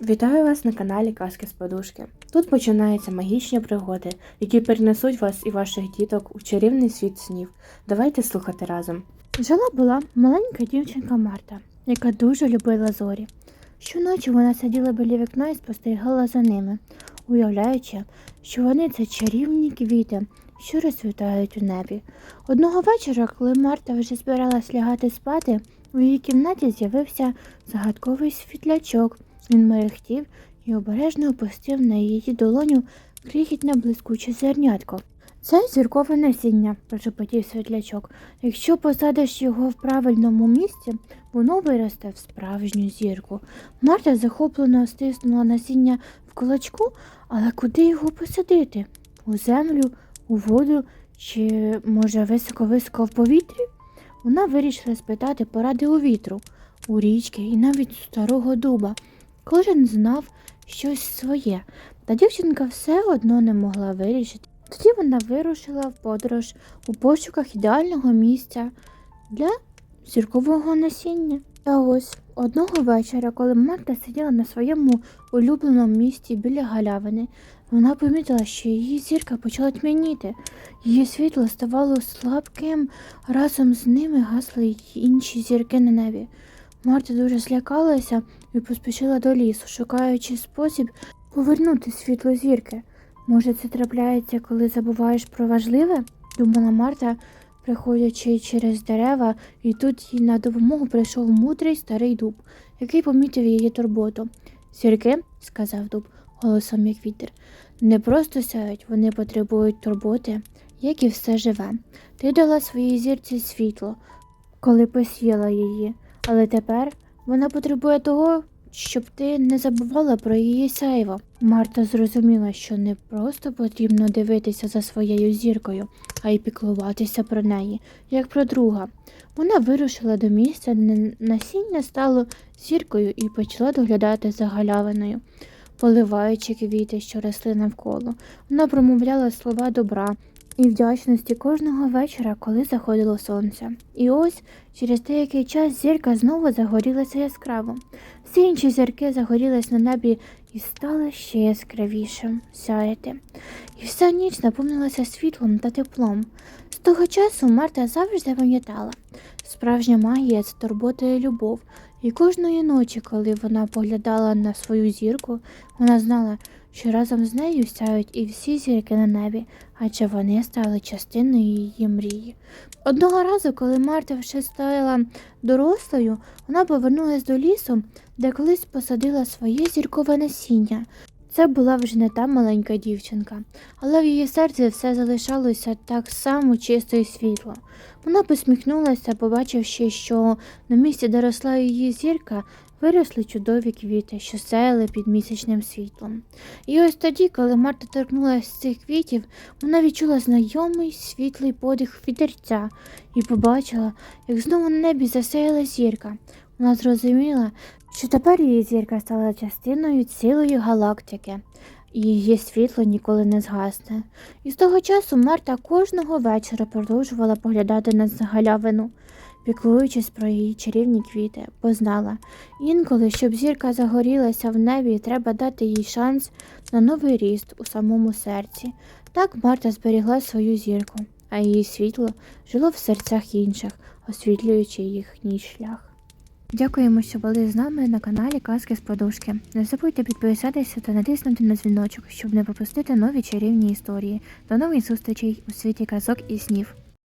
Вітаю вас на каналі Казки з Подушки. Тут починаються магічні пригоди, які перенесуть вас і ваших діток у чарівний світ снів. Давайте слухати разом. Жила була маленька дівчинка Марта, яка дуже любила зорі. Щоночі вона сиділа біля вікна і спостерігала за ними, уявляючи, що вони це чарівні квіти, що розцвітають у небі. Одного вечора, коли Марта вже збиралась лягати спати, у її кімнаті з'явився загадковий світлячок. Він мерехтів і обережно опустив на її долоню крихітне блискуче зернятко. Це зіркове насіння, прошепотів світлячок. Якщо посадиш його в правильному місці, воно виросте в справжню зірку. Марта захоплено стиснула насіння в кулачку, але куди його посадити? У землю, у воду чи, може, високо-високо в повітрі? Вона вирішила спитати поради у вітру, у річки і навіть у старого дуба. Кожен знав щось своє, та дівчинка все одно не могла вирішити. Тоді вона вирушила в подорож у пошуках ідеального місця для зіркового насіння. Та ось одного вечора, коли Марта сиділа на своєму улюбленому місці біля галявини, вона помітила, що її зірка почала тьмяніти. Її світло ставало слабким, разом з ними гасли й інші зірки на небі. Марта дуже злякалася і поспішила до лісу, шукаючи спосіб повернути світло зірки. Може, це трапляється, коли забуваєш про важливе? думала Марта, приходячи через дерева, і тут їй на допомогу прийшов мудрий старий дуб, який помітив її турботу. Зірки, сказав дуб, голосом як вітер, не просто сяють, вони потребують турботи, як і все живе. Ти дала своїй зірці світло, коли посіяла її, але тепер вона потребує того, щоб ти не забувала про її сяйво. Марта зрозуміла, що не просто потрібно дивитися за своєю зіркою, а й піклуватися про неї, як про друга. Вона вирушила до місця, де насіння стало зіркою і почала доглядати за галявиною, поливаючи квіти, що росли навколо. Вона промовляла слова добра і вдячності кожного вечора, коли заходило сонце. І ось через деякий час зірка знову загорілася яскраво. Всі інші зірки загорілись на небі і стали ще яскравішим сяяти. І вся ніч наповнилася світлом та теплом. З того часу Марта завжди пам'ятала. Справжня магія це турбота і любов. І кожної ночі, коли вона поглядала на свою зірку, вона знала, що разом з нею сяють і всі зірки на небі, адже вони стали частиною її мрії. Одного разу, коли Марта вже стала дорослою, вона повернулась до лісу, де колись посадила своє зіркове насіння. Це була вже не та маленька дівчинка, але в її серці все залишалося так само чисто і світло. Вона посміхнулася, побачивши, що на місці, де росла її зірка, виросли чудові квіти, що сяяли під місячним світлом. І ось тоді, коли Марта торкнулася з цих квітів, вона відчула знайомий світлий подих вітерця і побачила, як знову на небі засяяла зірка. Вона зрозуміла, що тепер її зірка стала частиною цілої галактики, її світло ніколи не згасне. І з того часу Марта кожного вечора продовжувала поглядати на галявину, піклуючись про її чарівні квіти, бо знала, інколи, щоб зірка загорілася в небі, треба дати їй шанс на новий ріст у самому серці. Так Марта зберігла свою зірку, а її світло жило в серцях інших, освітлюючи їхній шлях. Дякуємо, що були з нами на каналі Казки з Подушки. Не забудьте підписатися та натиснути на дзвіночок, щоб не пропустити нові чарівні історії. До нових зустрічей у світі казок і снів.